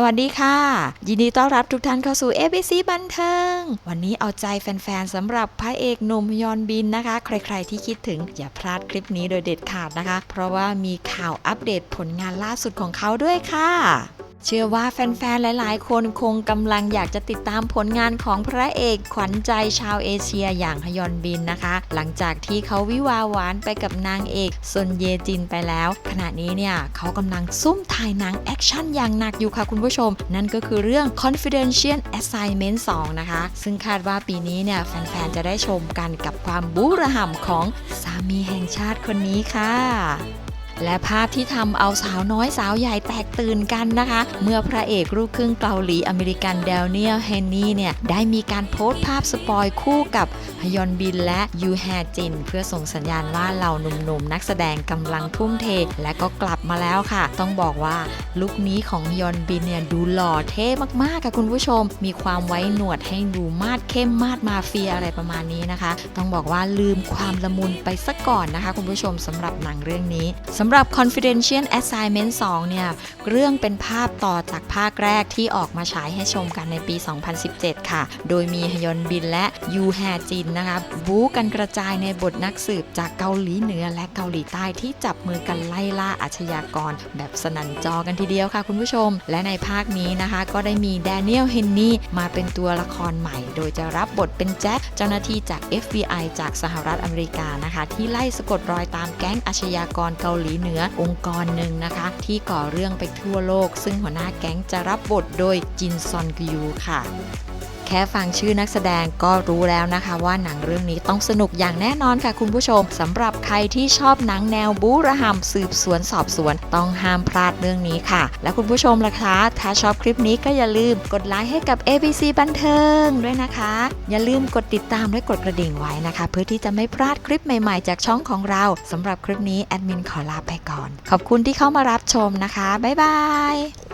สวัสดีค่ะ ยินดีต้อนรับทุกท่านเข้าสู่ ABC บันเทิง วันนี้เอาใจแฟนๆสำหรับพระเอกหนุ่มยอนบินนะคะ ใครๆที่คิดถึงอย่าพลาดคลิปนี้โดยเด็ดขาดนะคะ เพราะว่ามีข่าวอัปเดตผลงานล่าสุดของเขาด้วยค่ะ เชื่อว่าแฟนๆ หลายๆ คนคงกำลังอยากจะติดตามผลงานของพระเอกขวัญใจชาวเอเชียอย่างฮยอนบินนะคะ หลังจากที่เขาวิวาหวานไปกับนางเอกซนเยจินไปแล้ว ขณะนี้เนี่ยเขากำลังซุ่มถ่ายหนังแอคชั่นอย่างหนักอยู่ค่ะคุณผู้ชม นั่นก็คือเรื่อง Confidential Assignment 2 นะคะ ซึ่งคาดว่าปีนี้เนี่ยแฟนๆ จะได้ชมกันกับความบู๊ระห่ำของสามีแห่งชาติคนนี้ค่ะ และภาพที่ทำเอาสาวน้อยสาวใหญ่แตกตื่นกันนะคะ เมื่อพระเอกลูกครึ่งเกาหลีอเมริกันเดลเนียลเฮนนี่เนี่ย ได้มีการโพสต์ภาพสปอยคู่กับฮยอนบินและยูแฮจิน เพื่อส่งสัญญาณว่าเหล่าหนุ่มๆ นักแสดงกำลังทุ่มเท และก็กลับมาแล้วค่ะ ต้องบอกว่าลุคนี้ของฮยอนบินเนี่ย ดูหล่อเท่มากๆค่ะคุณผู้ชม มีความไว้หนวดให้ดูมาดเข้มมาดมาเฟียอะไรประมาณนี้นะคะ ต้องบอกว่าลืมความละมุนไปซะก่อนนะคะ คุณผู้ชมสำหรับหนังเรื่องนี้สำำหรับ Confidential Assignment 2 เนี่ย เรื่องเป็นภาพต่อจากภาคแรกที่ออกมาฉายให้ชมกันในปี 2017 ค่ะ โดยมีฮยอนบินและยูแฮจินนะคะ บู๊กันกระจายในบทนักสืบจากเกาหลีเหนือและเกาหลีใต้ที่จับมือกันไล่ล่าอาชญากร แบบสนันจอกันทีเดียวค่ะคุณผู้ชม และในภาคนี้นะคะ ก็ได้มีแดเนียลเฮนนี่มาเป็นตัวละครใหม่ โดยจะรับบทเป็นแจ็คเจ้าหน้าที่จาก FBI จากสหรัฐอเมริกานะคะ ที่ไล่สะกดรอยตามแก๊งอาชญากรเกาหลีเหนือองค์กรหนึ่งนะคะ ที่ก่อเรื่องไปทั่วโลก ซึ่งหัวหน้าแก๊งจะรับบทโดยจินซอนกยูค่ะ แค่ฟังชื่อนักแสดงก็รู้แล้วนะคะว่าหนังเรื่องนี้ต้องสนุกอย่างแน่นอนค่ะคุณผู้ชมสำหรับใครที่ชอบหนังแนวบูระหำสืบสวนสอบสวน ต้องห้ามพลาดเรื่องนี้ค่ะ และคุณผู้ชมล่ะคะ ถ้าชอบคลิปนี้ก็อย่าลืมกดไลค์ให้กับ ABC บันเทิงด้วยนะคะ อย่าลืมกดติดตามและกดกระดิ่งไว้นะคะ เพื่อที่จะไม่พลาดคลิปใหม่ๆ จากช่องของเราสำหรับคลิปนี้แอดมินขอลาไปก่อน ขอบคุณที่เข้ามารับชมนะคะบ๊ายบาย